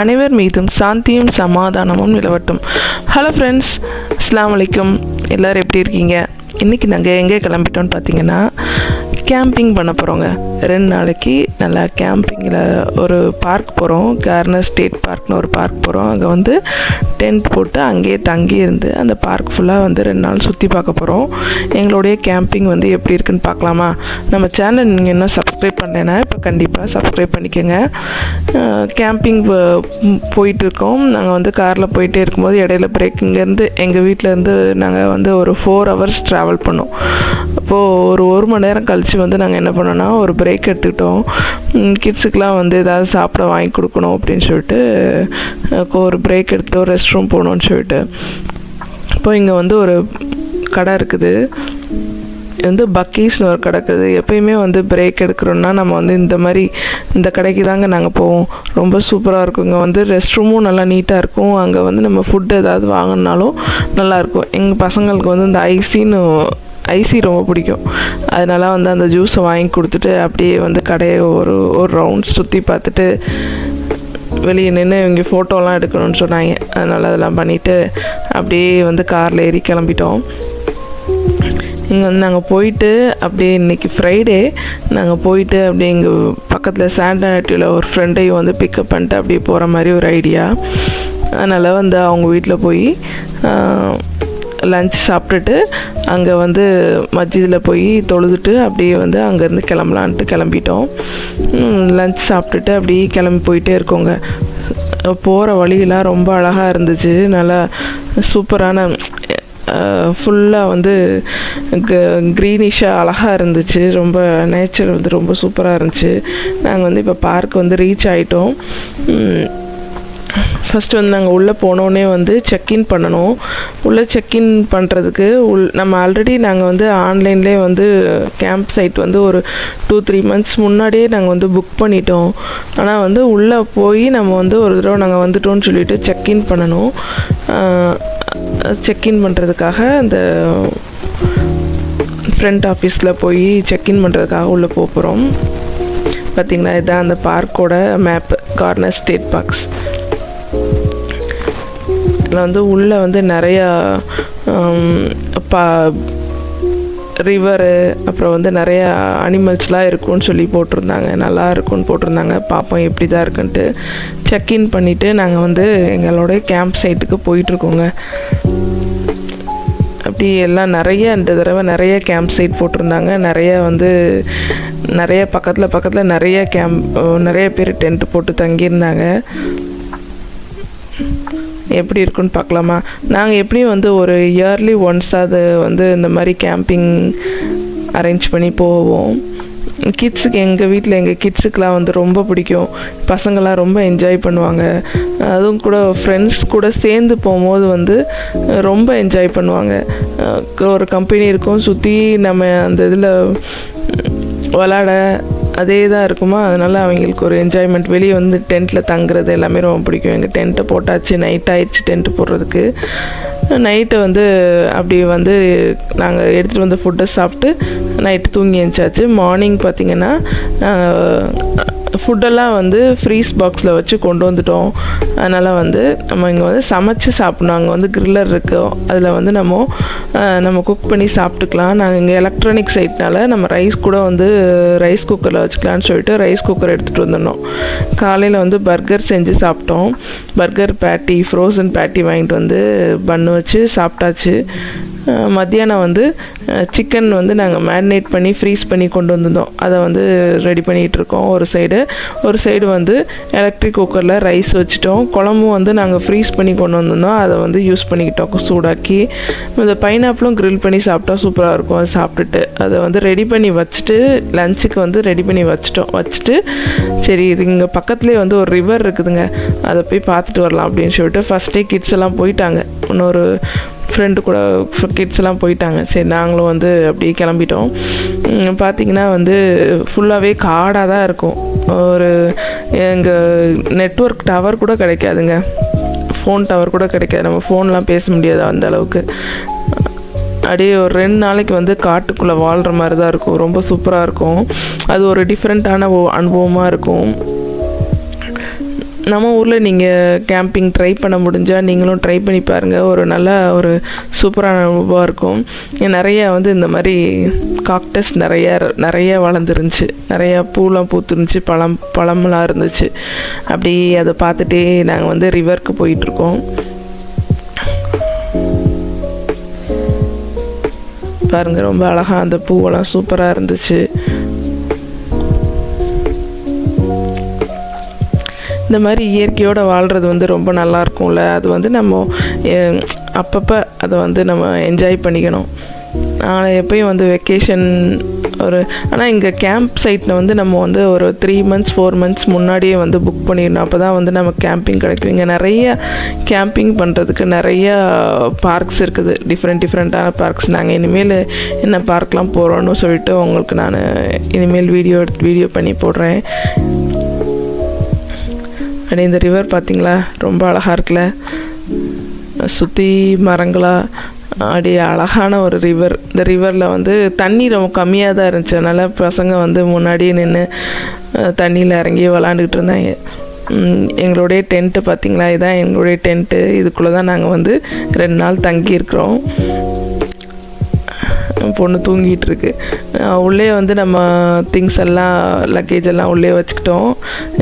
அனைவர் மீதும் சாந்தியும் சமாதானமும் நிலவட்டும். ஹலோ ஃப்ரெண்ட்ஸ் அஸ்லாம் வலைக்கும். எல்லோரும் எப்படி இருக்கீங்க? இன்றைக்கி நாங்கள் எங்கே கிளம்பிட்டோம்னு பார்த்தீங்கன்னா கேம்பிங் பண்ண போகிறோங்க ரெண்டு நாளைக்கு நல்லா கேம்பிங்கில் ஒரு பார்க் போகிறோம் கார்னர் ஸ்டேட் பார்க்னு ஒரு பார்க் போகிறோம் அங்கே வந்து டென்ட் போட்டு அங்கேயே தங்கி இருந்து அந்த பார்க் ஃபுல்லாக வந்து ரெண்டு நாள் சுற்றி பார்க்க போகிறோம் எங்களுடைய கேம்பிங் வந்து எப்படி இருக்குன்னு பார்க்கலாமா? நம்ம சேனல் நீங்கள் இன்னும் சப்ஸ்கிரைப் பண்ணலைன்னா இப்போ கண்டிப்பாக சப்ஸ்கிரைப் பண்ணிக்கோங்க. கேம்பிங் போயிட்டுருக்கோம் நாங்கள் வந்து காரில் போயிட்டே இருக்கும்போது இடையில பிரேக் இங்கேருந்து எங்கள் வீட்டிலேருந்து நாங்கள் வந்து ஒரு ஃபோர் ஹவர்ஸ் ட்ராவல் பண்ணோம். அப்போது ஒரு ஒரு மணி நேரம் கழித்து வந்து நாங்கள் என்ன பண்ணோன்னா ஒரு பிரேக் எடுத்துக்கிட்டோம். கிட்ஸுக்கெலாம் வந்து ஏதாவது சாப்பிட வாங்கி கொடுக்கணும் அப்படின்னு சொல்லிட்டு ஒரு பிரேக் எடுத்து ஒரு ரெஸ்ட் ரூம் போகணுன்னு சொல்லிட்டு. இப்போ இங்கே வந்து ஒரு கடை இருக்குது. வந்து பக்கீஸ்னு ஒரு கடை இருக்குது. எப்பயுமே வந்து பிரேக் எடுக்கிறோன்னா நம்ம வந்து இந்த மாதிரி இந்த கடைக்கு தாங்க நாங்கள் போவோம். ரொம்ப சூப்பராக இருக்கும். இங்கே வந்து ரெஸ்ட் ரூமும் நல்லா நீட்டாக இருக்கும். அங்கே வந்து நம்ம ஃபுட் ஏதாவது வாங்கினாலும் நல்லாயிருக்கும் எங்கள் பசங்களுக்கு வந்து இந்த ஐசின்னு ஐசி ரொம்ப பிடிக்கும். அதனால வந்து அந்த ஜூஸை வாங்கி கொடுத்துட்டு அப்படியே வந்து கடையை ஒரு ஒரு ரவுண்ட் சுற்றி பார்த்துட்டு வெளியே நின்று இவங்க ஃபோட்டோலாம் எடுக்கணும்னு சொன்னாங்க. அதனால் அதெல்லாம் பண்ணிவிட்டு அப்படியே வந்து காரில் ஏறி கிளம்பிட்டோம். இங்கே வந்து நாங்கள் போயிட்டு அப்படியே இன்றைக்கி ஃப்ரைடே நாங்கள் போயிட்டு அப்படியே இங்கே பக்கத்தில் சாண்டனாட்டியில் ஒரு ஃப்ரெண்டையும் வந்து பிக்கப் பண்ணிட்டு அப்படியே போகிற மாதிரி ஒரு ஐடியா அதனால் வந்து அவங்க வீட்டில் போய் லஞ்ச் சாப்பிட்டுட்டு அங்கே வந்து மஸ்ஜிதில் போய் தொழுதுட்டு அப்படியே வந்து அங்கேருந்து கிளம்பலான்ட்டு கிளம்பிட்டோம். லஞ்ச் சாப்பிட்டுட்டு அப்படியே கிளம்பி போயிட்டே இருக்கோங்க. போகிற வழியெல்லாம் ரொம்ப அழகாக இருந்துச்சு. நல்லா சூப்பரான ஃபுல்லாக வந்து க்ரீனிஷாக அழகாக இருந்துச்சு. ரொம்ப நேச்சர் வந்து ரொம்ப சூப்பராக இருந்துச்சு. நாங்கள் வந்து இப்போ பார்க் வந்து ரீச் ஆகிட்டோம் ஃபஸ்ட்டு வந்து நாங்கள் உள்ளே போனோடனே வந்து செக்இன் பண்ணணும். உள்ளே செக்இன் பண்ணுறதுக்கு உள் நம்ம ஆல்ரெடி நாங்கள் வந்து ஆன்லைன்லேயே வந்து கேம்ப் சைட் வந்து ஒரு டூ த்ரீ மந்த்ஸ் முன்னாடியே நாங்கள் வந்து புக் பண்ணிட்டோம். ஆனால் வந்து உள்ளே போய் நம்ம வந்து ஒரு தடவை நாங்கள் வந்துட்டோம்னு சொல்லிட்டு செக்இன் பண்ணணும். செக்இன் பண்ணுறதுக்காக அந்த ஃப்ரண்ட் ஆஃபீஸில் போய் செக்இன் பண்ணுறதுக்காக உள்ளே போகிறோம் பார்த்திங்களா இதுதான் அந்த பார்க்கோட மேப் கார்னர் ஸ்டேட் பார்க்ஸ் இதில் வந்து உள்ளே வந்து நிறையா பா ரிவரு அப்புறம் வந்து நிறையா அனிமல்ஸ்லாம் இருக்கும்னு சொல்லி போட்டிருந்தாங்க. நல்லா இருக்கும்னு போட்டிருந்தாங்க. பார்ப்போம் எப்படி தான் இருக்குன்ட்டு செக்இன் பண்ணிவிட்டு நாங்கள் வந்து எங்களோட கேம்ப் சைட்டுக்கு போயிட்டுருக்கோங்க. அப்படி எல்லாம் நிறைய இந்த தடவை நிறைய கேம்ப் சைட் போட்டிருந்தாங்க. நிறைய வந்து நிறைய பக்கத்தில் பக்கத்தில் நிறைய கேம்ப் நிறைய பேர் டென்ட் போட்டு தங்கியிருந்தாங்க. எப்படி இருக்குன்னு பார்க்கலாமா? நாங்கள் எப்படியும் வந்து ஒரு இயர்லி ஒன்ஸ் அது வந்து இந்த மாதிரி கேம்பிங் அரேஞ்ச் பண்ணி போவோம். கிட்ஸுக்கு எங்கள் வீட்டில் எங்கள் கிட்ஸுக்கெலாம் வந்து ரொம்ப பிடிக்கும். பசங்களாம் ரொம்ப என்ஜாய் பண்ணுவாங்க. அதுவும் கூட ஃப்ரெண்ட்ஸ் கூட சேர்ந்து போகும்போது வந்து ரொம்ப என்ஜாய் பண்ணுவாங்க. ஒரு கம்பெனி இருக்கும் சுற்றி நம்ம அந்த இதில் விளாட அதே தான் இருக்குமா? அதனால் அவங்களுக்கு ஒரு என்ஜாய்மெண்ட் வெளியே வந்து டென்ட்டில் தங்குறது எல்லாமே ரொம்ப பிடிக்கும். எங்கள் டென்ட்டை போட்டாச்சு நைட் ஆயிடுச்சு டென்ட்டு போடுறதுக்கு. நைட்டு வந்து அப்படி வந்து நாங்கள் எடுத்துகிட்டு வந்த ஃபுட்டை சாப்பிட்டு நைட்டு தூங்கி எழுந்தாச்சு மார்னிங் பார்த்திங்கன்னா ஃபுட்டெல்லாம் வந்து ஃப்ரீஸ் பாக்ஸில் வச்சு கொண்டு வந்துட்டோம். அதனால் வந்து நம்ம இங்கே வந்து சமைச்சு சாப்பிட்ணும். அங்கே வந்து கிரில்லர் இருக்கோம் அதில் வந்து நம்ம நம்ம குக் பண்ணி சாப்பிட்டுக்கலாம். நாங்கள் இங்கே எலக்ட்ரானிக் சைட்னால நம்ம ரைஸ் கூட வந்து ரைஸ் குக்கரில் வச்சுக்கலான்னு சொல்லிட்டு ரைஸ் குக்கர் எடுத்துகிட்டு வந்துடணும். காலையில் வந்து பர்கர் செஞ்சு சாப்பிட்டோம். பர்கர் பேட்டி ஃப்ரோசன் பேட்டி வாங்கிட்டு வந்து பண்ணு வச்சு சாப்பிட்டாச்சு. மத்தியானம் வந்து சிக்கன் வந்து நாங்கள் மேரினேட் பண்ணி ஃப்ரீஸ் பண்ணி கொண்டு வந்திருந்தோம். அதை வந்து ரெடி பண்ணிகிட்டு இருக்கோம். ஒரு சைடு ஒரு சைடு வந்து எலக்ட்ரிக் குக்கரில் ரைஸ் வச்சுட்டோம். குழம்பும் வந்து நாங்கள் ஃப்ரீஸ் பண்ணி கொண்டு வந்திருந்தோம். அதை வந்து யூஸ் பண்ணிக்கிட்டோம். சூடாக்கி இந்த பைனாப்பிளும் க்ரில் பண்ணி சாப்பிட்டா சூப்பராக இருக்கும். அதை சாப்பிட்டுட்டு அதை வந்து ரெடி பண்ணி வச்சுட்டு லஞ்சுக்கு வந்து ரெடி பண்ணி வச்சுட்டோம். வச்சுட்டு சரி இங்கே பக்கத்துலேயே வந்து ஒரு ரிவர் இருக்குதுங்க. அதை போய் பார்த்துட்டு வரலாம் அப்படின்னு சொல்லிட்டு ஃபஸ்ட்டே கிட்ஸ் எல்லாம் போயிட்டாங்க. இன்னொரு ஃப்ரெண்டு கூட கிட்ஸ் எல்லாம் போயிட்டாங்க. சரி நாங்களும் வந்து அப்படியே கிளம்பிட்டோம். பார்த்திங்கன்னா வந்து ஃபுல்லாகவே காடாக தான் இருக்கும். ஒரு எங்கள் நெட்ஒர்க் டவர் கூட கிடைக்காதுங்க. ஃபோன் டவர் கூட கிடைக்காது. நம்ம ஃபோன்லாம் பேச முடியாது அந்த அளவுக்கு. அப்படியே ஒரு ரெண்டு நாளைக்கு வந்து காட்டுக்குள்ளே வாழ்கிற மாதிரி தான் இருக்கும். ரொம்ப சூப்பராக இருக்கும். அது ஒரு டிஃப்ரெண்ட்டான அனுபவமாக இருக்கும். நம்ம ஊரில் நீங்கள் கேம்பிங் ட்ரை பண்ண முடிஞ்சால் நீங்களும் ட்ரை பண்ணி பாருங்கள் ஒரு நல்ல ஒரு சூப்பரான அனுபவம் இருக்கும். நிறைய வந்து இந்த மாதிரி காக்டஸ் நிறைய நிறைய வளர்ந்துருந்துச்சு. நிறையா பூலாம் பூத்துருந்துச்சு. பழம் பழம்லாம் இருந்துச்சு. அப்படி அதை பார்த்துட்டே நாங்கள் வந்து ரிவருக்கு போயிட்டுருக்கோம். பாருங்க ரொம்ப அழகாக அந்த பூவெல்லாம் சூப்பராக இருந்துச்சு. இந்த மாதிரி இயற்கையோடு வாழ்கிறது வந்து ரொம்ப நல்லா இருக்கும்ல. அது வந்து நம்ம அப்பப்போ அதை வந்து நம்ம என்ஜாய் பண்ணிக்கணும். நான் எப்பயும் வந்து வெக்கேஷன் ஒரு ஆனால் இங்கே கேம்ப் சைட்டில் வந்து நம்ம வந்து ஒரு த்ரீ மந்த்ஸ் ஃபோர் மந்த்ஸ் முன்னாடியே வந்து புக் பண்ணிடணும். அப்போ தான் வந்து நம்ம கேம்பிங் கிடைக்கும். இங்கே நிறைய கேம்பிங் பண்ணுறதுக்கு நிறைய பார்க்ஸ் இருக்குது. டிஃப்ரெண்ட் டிஃப்ரெண்ட்டான பார்க்ஸ் நாங்கள் இனிமேல் என்ன பார்க்லாம் போகிறோன்னு சொல்லிட்டு உங்களுக்கு நான் இனிமேல் வீடியோ எடுத்து வீடியோ பண்ணி போடுறேன். அண்ட் இந்த ரிவர் பார்த்தீங்களா ரொம்ப அழகாக இருக்குல்ல? சுற்றி மரங்களாக அப்படியே அழகான ஒரு ரிவர் இந்த ரிவரில் வந்து தண்ணி ரொம்ப கம்மியாக தான் இருந்துச்சு. அதனால் பசங்க வந்து முன்னாடியே நின்று தண்ணியில் இறங்கி விளாண்டுக்கிட்டு இருந்தாங்க. எங்களுடைய டென்ட்டு பார்த்தீங்களா இதுதான் எங்களுடைய டென்ட்டு இதுக்குள்ளே தான் நாங்கள் வந்து ரெண்டு நாள் தங்கியிருக்கிறோம். பொண்ணு தூங்கிட்டு இருக்கு உள்ளே வந்து நம்ம திங்ஸ் எல்லாம் லக்கேஜ் எல்லாம் உள்ளே வச்சுக்கிட்டோம்.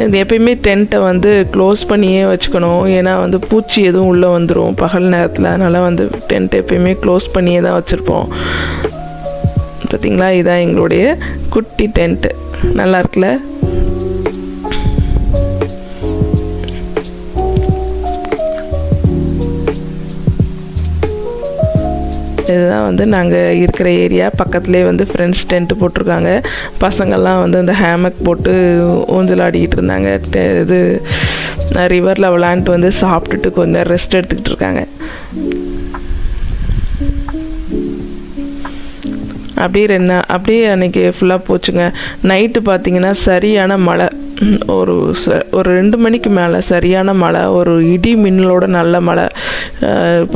இது எப்பயுமே டென்ட்டை வந்து க்ளோஸ் பண்ணியே வச்சுக்கணும். ஏன்னா வந்து பூச்சி எதுவும் உள்ளே வந்துடும் பகல் நேரத்தில் அதனால் வந்து டென்ட் எப்பயுமே க்ளோஸ் பண்ணியே தான் வச்சுருப்போம். பார்த்தீங்களா இதுதான் எங்களுடைய குட்டி டென்ட்டு நல்லா இருக்குல்ல? இதுதான் வந்து நாங்கள் இருக்கிற ஏரியா பக்கத்துலேயே வந்து ஃப்ரெண்ட்ஸ் டென்ட்டு போட்டிருக்காங்க. பசங்கள்லாம் வந்து அந்த ஹேமக் போட்டு ஊஞ்சல் ஆடிக்கிட்டு இருந்தாங்க. டெ- இது ரிவரில் விளாண்டுட்டு வந்து சாப்பிட்டுட்டு கொஞ்சம் ரெஸ்ட் எடுத்துக்கிட்டு இருக்காங்க. அப்படியே ரெண்டு அப்படியே அன்னைக்கு ஃபுல்லாக போச்சுங்க. நைட்டு பார்த்தீங்கன்னா சரியான மழை. ஒரு ச ஒரு ரெண்டு மணிக்கு மேலே சரியான மழை ஒரு இடி மின்னலோட நல்ல மழை.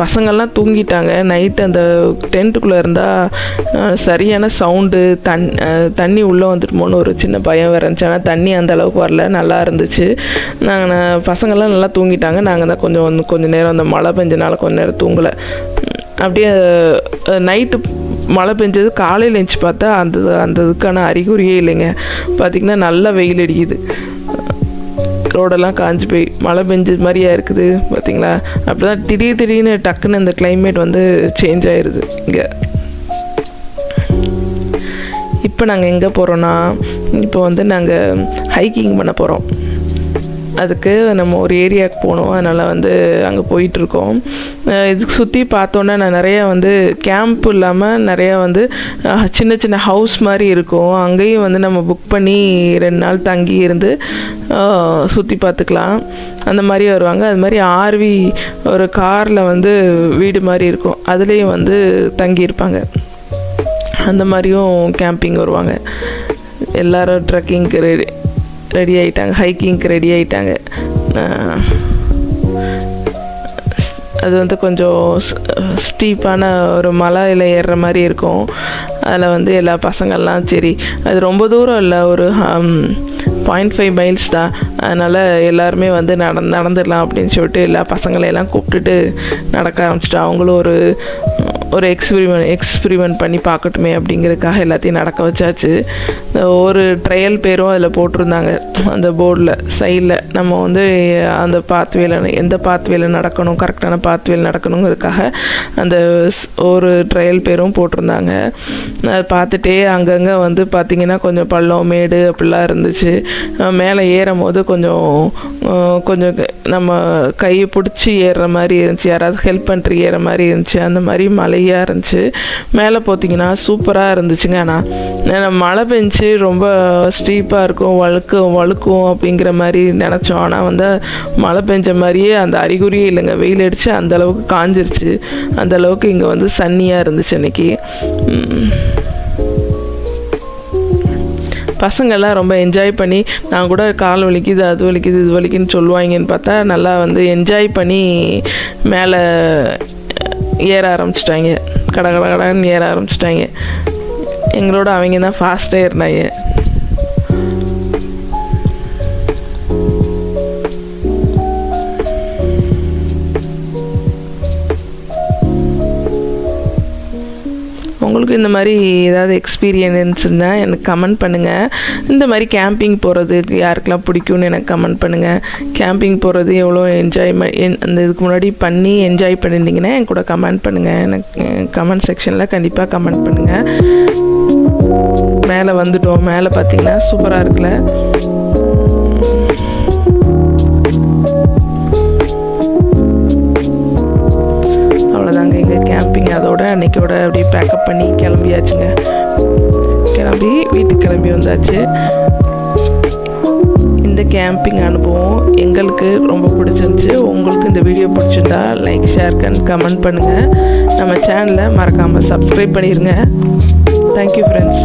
பசங்கள்லாம் தூங்கிட்டாங்க. நைட்டு அந்த டென்ட்டுக்குள்ளே இருந்தால் சரியான சவுண்டு தண் தண்ணி உள்ளே வந்துட்டுமோன்னு ஒரு சின்ன பயம் வேறு இருந்துச்சு. ஆனால் தண்ணி அந்த அளவுக்கு வரல. நல்லா இருந்துச்சு. நாங்கள் பசங்கள்லாம் நல்லா தூங்கிட்டாங்க. நாங்கள் தான் கொஞ்சம் வந்து கொஞ்சம் நேரம் அந்த மழை பெஞ்சனால கொஞ்சம் நேரம் தூங்கலை. அப்படியே நைட்டு மழை பெஞ்சது காலையில் எழுந்துச்சு பார்த்தா அந்த அந்த இதுக்கான அறிகுறியே இல்லைங்க. பார்த்திங்கன்னா நல்லா வெயில் அடிக்குது. ரோடெல்லாம் காஞ்சு போய் மழை பெஞ்சது மாதிரியா இருக்குது பார்த்தீங்களா? அப்படி தான் திடீர் திடீர்னு டக்குன்னு இந்த கிளைமேட் வந்து சேஞ்ச் ஆயிடுது இங்கே. இப்போ நாங்கள் எங்கே போகிறோன்னா இப்போ வந்து நாங்கள் ஹைக்கிங் பண்ண போகிறோம் அதுக்கு நம்ம ஒரு ஏரியாவுக்கு போகணும். அதனால் வந்து அங்கே போயிட்டுருக்கோம். இதுக்கு சுற்றி பார்த்தோன்னா நான் நிறையா வந்து கேம்ப் இல்லாமல் நிறையா வந்து சின்ன சின்ன ஹவுஸ் மாதிரி இருக்கும். அங்கேயும் வந்து நம்ம புக் பண்ணி ரெண்டு நாள் தங்கி இருந்து சுற்றி பார்த்துக்கலாம். அந்த மாதிரி வருவாங்க. அது மாதிரி ஆர்வி ஒரு காரில் வந்து வீடு மாதிரி இருக்கும். அதுலேயும் வந்து தங்கியிருப்பாங்க. அந்த மாதிரியும் கேம்பிங் வருவாங்க. எல்லாரும் ட்ரெக்கிங்க்கு ரெடி ரெடி ஆகிட்டாங்க ஹைக்கிங்க்கு ரெடி ஆகிட்டாங்க அது வந்து கொஞ்சம் ஸ்டீப்பான ஒரு மலையில் ஏறுற மாதிரி இருக்கும். அதில் வந்து எல்லா பசங்கள்லாம் சரி. அது ரொம்ப தூரம் இல்லை. ஒரு பாயிண்ட் ஃபைவ் மைல்ஸ் தான். அதனால் எல்லாருமே வந்து நட நடந்துடலாம் அப்படின்னு சொல்லிட்டு எல்லா பசங்களையெல்லாம் கூப்பிட்டுட்டு நடக்க ஆரம்பிச்சிட்டு அவங்களும் ஒரு ஒரு எக்ஸ்பிரிமெண்ட் எக்ஸ்பிரிமெண்ட் பண்ணி பார்க்கட்டுமே அப்படிங்கிறதுக்காக எல்லாத்தையும் நடக்க வச்சாச்சு. ஒரு ட்ரையல் பேரும் அதில் போட்டிருந்தாங்க. அந்த போர்டில் சைடில் நம்ம வந்து அந்த பாத்வேல எந்த பாத்வேல நடக்கணும் கரெக்டான பாத்வேல நடக்கணுங்கிறதுக்காக அந்த ஸ்- ஒரு ட்ரையல் பேரும் போட்டிருந்தாங்க. அதை பார்த்துட்டே அங்கங்கே வந்து பார்த்திங்கன்னா கொஞ்சம் பள்ளம் மேடு அப்படிலாம் இருந்துச்சு. மேலே ஏறும் போது கொஞ்சம் கொஞ்சம் நம்ம கையை பிடிச்சி ஏறுற மாதிரி இருந்துச்சு. யாராவது ஹெல்ப் பண்ணிட்டு ஏற மாதிரி இருந்துச்சு. அந்த மாதிரி மலை மழையாக இருந்துச்சு. மேலே பார்த்தீங்கன்னா சூப்பராக இருந்துச்சுங்க ஆனால் மழை பெஞ்சு ரொம்ப ஸ்டீப்பாக இருக்கும் வழுக்கும் வழுக்கும் அப்படிங்கிற மாதிரி நினச்சோம். ஆனால் வந்து மழை பெஞ்ச மாதிரியே அந்த அறிகுறியே இல்லைங்க. வெயில் அடித்து அந்த அளவுக்கு காஞ்சிருச்சு. அந்தளவுக்கு இங்கே வந்து சன்னியாக இருந்துச்சு அன்றைக்கி பசங்கள்லாம் ரொம்ப என்ஜாய் பண்ணி நான் கூட கால் வலிக்குது அது வலிக்குது இது வலிக்குன்னு சொல்லுவாங்கன்னு பார்த்தா நல்லா வந்து என்ஜாய் பண்ணி மேலே ஏற ஆரம்பிச்சிட்டாங்க. கட கட கடன்னு ஏற ஆரம்பிச்சிட்டாங்க. எங்களோட அவங்க தான் ஃபாஸ்ட்டாக ஏறினாங்க. உங்களுக்கு இந்த மாதிரி ஏதாவது எக்ஸ்பீரியன்ஸ் இருந்தால் எனக்கு கமெண்ட் பண்ணுங்கள் இந்த மாதிரி கேம்பிங் போகிறதுக்கு யாருக்கெல்லாம் பிடிக்கும்னு எனக்கு கமெண்ட் பண்ணுங்கள் கேம்பிங் போகிறது எவ்வளோ என்ஜாய்மெண்ட் அந்த இதுக்கு முன்னாடி பண்ணி என்ஜாய் பண்ணியிருந்தீங்கன்னா என் கூட கமெண்ட் பண்ணுங்கள் எனக்கு கமெண்ட் செக்ஷனில் கண்டிப்பாக கமெண்ட் பண்ணுங்கள் மேலே வந்துட்டோம். மேலே பார்த்தீங்கன்னா சூப்பராக இருக்குல்ல. கேம்பிங் அதோட அன்னைக்கோட அப்படியே பேக்கப் பண்ணி கிளம்பியாச்சுங்க. கிளம்பி வீட்டுக்கு கிளம்பி வந்தாச்சு. இந்த கேம்பிங் அனுபவம் எங்களுக்கு ரொம்ப பிடிச்சிருந்துச்சு. உங்களுக்கு இந்த வீடியோ பிடிச்சிருந்தா லைக் ஷேர் கன் கமெண்ட் பண்ணுங்கள் நம்ம சேனலை மறக்காமல் சப்ஸ்கிரைப் பண்ணிடுங்க தேங்க்யூ ஃப்ரெண்ட்ஸ்